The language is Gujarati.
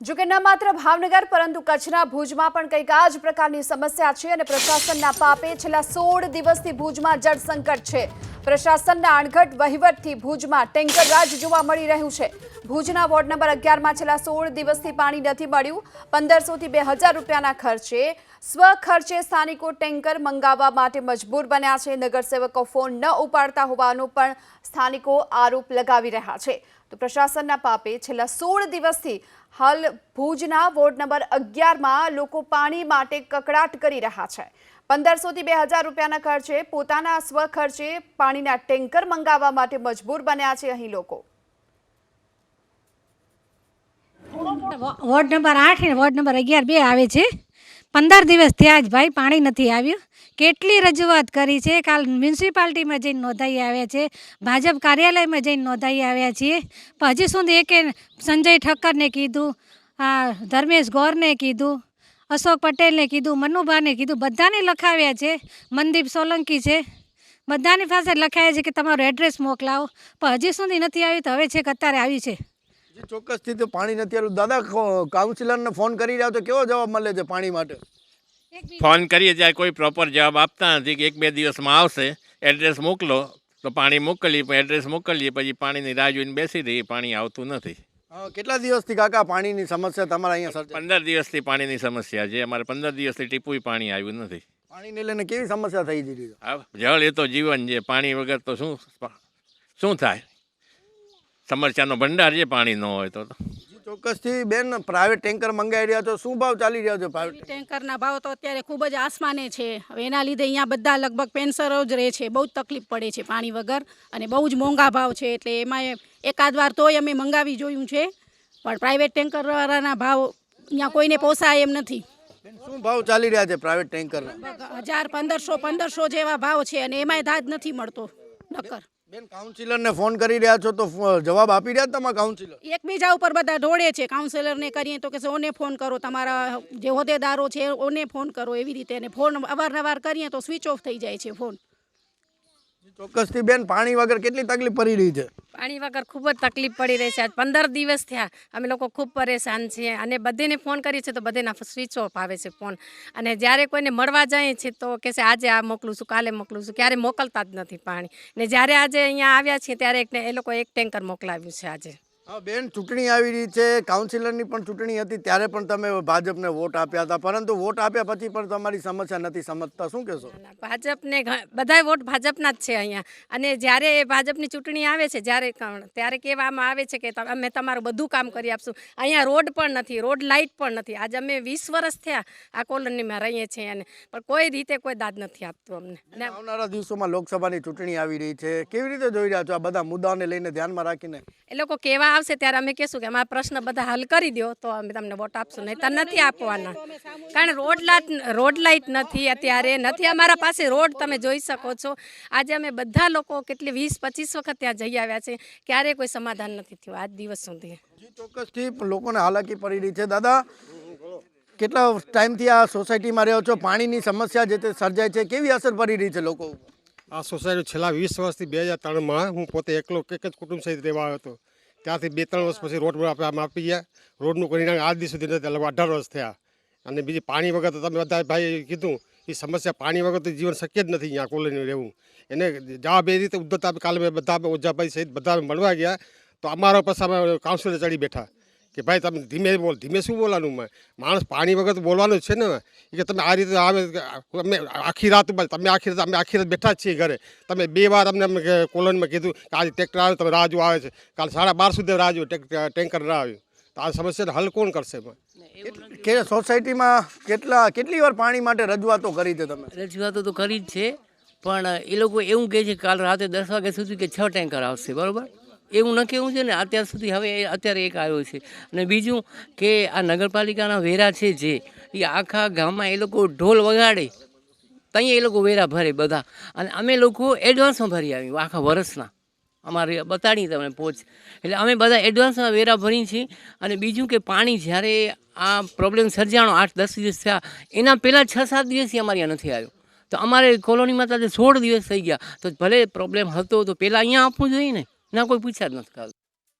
જોકે ન માત્ર ભાવનગર, પરંતુ કચ્છના ભુજમાં પણ કંઈક આ જ પ્રકારની સમસ્યા છે અને પ્રશાસનના પાપે છેલ્લા સોળ દિવસથી ભુજમાં જળ સંકટ છે. પ્રશાસનના અણઘટ વહીવટથી ભુજમાં ટેન્કર રાજ જોવા મળી રહ્યું છે. ભુજના વોર્ડ નંબર અગિયારમાં છેલ્લા સોળ દિવસથી પાણી નથી મળ્યું. પંદરસોથી બે હજાર રૂપિયાના ખર્ચે સ્વ ખર્ચે સ્થાનિકો ટેન્કર મંગાવવા માટે મજબૂર બન્યા છે. નગરસેવકો ફોન ન ઉપાડતા હોવાનો પણ સ્થાનિકો આરોપ લગાવી રહ્યા છે. તો પ્રશાસનના પાપે છેલ્લા સોળ દિવસથી હાલ ભુજના વોર્ડ નંબર અગિયારમાં લોકો પાણી માટે કકડાટ કરી રહ્યા છે. પંદરસોથી બે હજાર રૂપિયાના ખર્ચે પોતાના સ્વ ખર્ચે પાણીના ટેન્કર મંગાવવા માટે મજબૂર બન્યા છે અહીં લોકો. વોર્ડ નંબર આઠ વોર્ડ નંબર અગિયાર બે આવે છે. પંદર દિવસ થયા જ ભાઈ પાણી નથી આવ્યું. કેટલી રજૂઆત કરી છે? કાલ મ્યુનિસિપાલિટીમાં જઈને નોંધાઈ આવ્યા છે, ભાજપ કાર્યાલયમાં જઈને નોંધાઈ આવ્યા છીએ. પણ હજી સુધી એકે સંજય ઠક્કરને કીધું, આ ધર્મેશ ગૌરને કીધું, અશોક પટેલને કીધું, મનુભાને કીધું, બધાને લખાવ્યા છે. મનદીપ સોલંકી છે. બધાની પાસે લખાયા છે કે તમારું એડ્રેસ મોકલાવો. પણ હજી સુધી નથી આવ્યું તો હવે છે કે અત્યારે આવ્યું છે. ચોક્કસથી તો પાણી નથી આવ્યું દાદા કાઉન્સિલરને ફોન કરી રહ્યા તો કેવો જવાબ મળે છે પાણી માટે? ફોન કરીએ ત્યારે કોઈ પ્રોપર જવાબ આપતા નથી કે એક બે દિવસમાં આવશે એડ્રેસ મોકલો તો પાણી મોકલીએ પણ એડ્રેસ મોકલીએ પછી પાણીની રાહ જોઈને બેસી રહીએ પાણી આવતું નથી. કેટલા દિવસથી કાકા પાણીની સમસ્યા તમારા અહીંયા પંદર દિવસથી પાણીની સમસ્યા છે. અમારે પંદર દિવસથી ટીપુય પાણી આવ્યું નથી. પાણીને લઈને કેવી સમસ્યા થઈ જતી જળ એ તો જીવન છે. પાણી વગર તો શું શું થાય? સમસ્યાનો ભંડાર છે પાણી ન હોય તો. ચોક્કસથી બેન પ્રાઇવેટ ટેન્કર મંગાવી રહ્યા છો શું ભાવ ચાલી રહ્યો છે પ્રાઇવેટ ટેન્કરના ભાવ તો અત્યારે ખૂબ જ આસમાને છે. હવે એના લીધે અહીંયા બધા લગભગ પેન્સરો જ રહે છે બહુ જ તકલીફ પડે છે પાણી વગર અને બહુ જ મોંઘા ભાવ છે. એટલે એમાં એકાદ વાર તોય અમે મંગાવી જોયું છે પણ પ્રાઇવેટ ટેન્કરવાળાના ભાવ અહીંયા કોઈને પોસાય એમ નથી. શું ભાવ ચાલી રહ્યા છે પ્રાઇવેટ ટેન્કર હજાર પંદરસો પંદરસો જેવા ભાવ છે અને એમાંય ધાજ નથી મળતો નક્કર બેન કાઉન્સિલરને ફોન કરી રહ્યા છો તો જવાબ આપી રહ્યા તમે કાઉન્સિલર એકબીજા ઉપર બધા ઢોળે છે. કાઉન્સિલરને કરીએ તો કે ઓને ફોન કરો, તમારા જે હોદ્દેદારો છે, ઓને ફોન કરો. એવી રીતે ફોન અવારનવાર કરીએ તો સ્વિચ ઓફ થઈ જાય છે ફોન ચોક્કસથી બેન, પાણી વગર કેટલી તકલીફ પડી રહી છે? પાણી વગર ખૂબ જ તકલીફ પડી રહી છે. આજ પંદર દિવસ થયા અમે લોકો ખૂબ પરેશાન છીએ અને બધેને ફોન કરીએ છીએ તો બધેના સ્વિચ ઓફ આવે છે ફોન. અને જ્યારે કોઈને મળવા જઈએ છીએ તો કહે છે, આજે આ મોકલું છું, કાલે મોકલું છું. ક્યારે મોકલતા જ નથી પાણી. ને જ્યારે આજે અહીંયા આવ્યા છીએ ત્યારે એ લોકો એક ટેન્કર મોકલાવ્યું છે આજે. હા બેન ચૂંટણી આવી રહી છે. કાઉન્સિલરની પણ ચૂંટણી હતી ત્યારે પણ તમે ભાજપને વોટ આપ્યા હતા. પરંતુ વોટ આપ્યા પછી પણ તમારી સમસ્યા નથી સમજતા. શું કહેશો? ભાજપને બધા વોટ ભાજપના જ છે અહીંયા. અને જ્યારે એ ભાજપની ચૂંટણી આવે છે જ્યારે ત્યારે કહેવામાં આવે છે કે અમે તમારું બધું કામ કરી આપશું. અહીંયા રોડ પણ નથી રોડ લાઇટ પણ નથી. આજે અમે વીસ વર્ષ થયા આ કોલોનીમાં રહીએ છીએ અને પણ કોઈ રીતે કોઈ દાદ નથી આપતું અમને. આવનારા દિવસોમાં લોકસભાની ચૂંટણી આવી રહી છે. કેવી રીતે જોઈ રહ્યા છો આ બધા મુદ્દાઓને લઈને ધ્યાનમાં રાખીને? એ લોકો કેવા આવશે ત્યારે અમે કહેશું કે અમારા પ્રશ્ન બધા હલ કરી દો તો અમે તમને વોટ આપશું નહીં તો નથી આપવાના. કારણ રોડ લાઇટ રોડ લાઇટ નથી અત્યારે નથી અમારા પાસે રોડ તમે જોઈ શકો છો. આજે અમે બધા લોકો કેટલી વીસ પચીસ વખત ત્યાં જઈ આવ્યા છે ક્યારેય કોઈ સમાધાન નથી થયું આજ દિવસ સુધી. ચોક્કસથી લોકોને હાલાકી પડી રહી છે. દાદા કેટલા ટાઈમથી આ સોસાયટીમાં રહ્યો છો? પાણીની સમસ્યા જે તે સર્જાય છે કેવી અસર પડી રહી છે લોકો આ સોસાયટી છેલ્લા વીસ વર્ષથી બે હજાર ત્રણમાં હું પોતે એકલો એક જ કુટુંબ સહિત રહેવા આવ્યો હતો. ત્યાંથી બે ત્રણ વર્ષ પછી રોડ આપણે આપી ગયા. રોડનું કરીને આજ દિવસ સુધી નથી. લગભગ અઢાર વર્ષ થયા. અને બીજી પાણી વગર તો તમે બધા ભાઈ કીધું એ સમસ્યા પાણી વગર તો જીવન શક્ય જ નથી અહીંયા કોલોની રહેવું. એને જવાબ એ રીતે ઉદ્ધત કાલે બધા ઓજાભાઈ સહિત બધા મળવા ગયા. તો અમારા પાસે અમે કાઉન્સિલર ચડી બેઠા. કે ભાઈ તમે ધીમે બોલ ધીમે શું બોલવાનું? મેં માણસ પાણી વગર બોલવાનું છે ને. એ કે તમે આ રીતે આવે અમે આખી રાત તમે આખી રાત અમે આખી રાત બેઠા જ છીએ ઘરે. તમે બે વાર અમને અમે કોલોનીમાં કીધું કે આજે ટ્રેક્ટર આવે તમે રાહ આવે છે. કાલ સાડા બાર સુધી રાજુ ટેન્કર ના આવ્યું તો આ સમસ્યાને હલ કોણ કરશે? કે સોસાયટીમાં કેટલા કેટલી વાર પાણી માટે રજૂઆતો કરી છે તમે? રજૂઆતો તો કરી જ છે પણ એ લોકો એવું કહે છે કાલ રાતે દસ વાગ્યા સુધી કે છ ટેન્કર આવશે બરાબર? એવું ન કેવું છે ને, અત્યાર સુધી હવે અત્યારે એક આવ્યો છે. અને બીજું કે આ નગરપાલિકાના વેરા છે જે, એ આખા ગામમાં એ લોકો ઢોલ વગાડે. ત્યાં એ લોકો વેરા ભરે બધા. અને અમે લોકો એડવાન્સમાં ભરી આવ્યું આખા વર્ષના. અમારે બતાડી તમને પહોંચ એટલે અમે બધા એડવાન્સમાં વેરા ભરી છીએ. અને બીજું કે પાણી જ્યારે આ પ્રોબ્લેમ સર્જાણો આઠ, દસ દિવસ થયા, એના પહેલાં છ, સાત દિવસથી અમારે અહીંયા નથી આવ્યો. તો અમારે કોલોનીમાં તો સોળ દિવસ થઈ ગયા. તો ભલે પ્રોબ્લેમ હતો તો પહેલાં અહીંયા આપવું જોઈએ ને. ના કોઈ પૂછ્યા જ નથી કાલ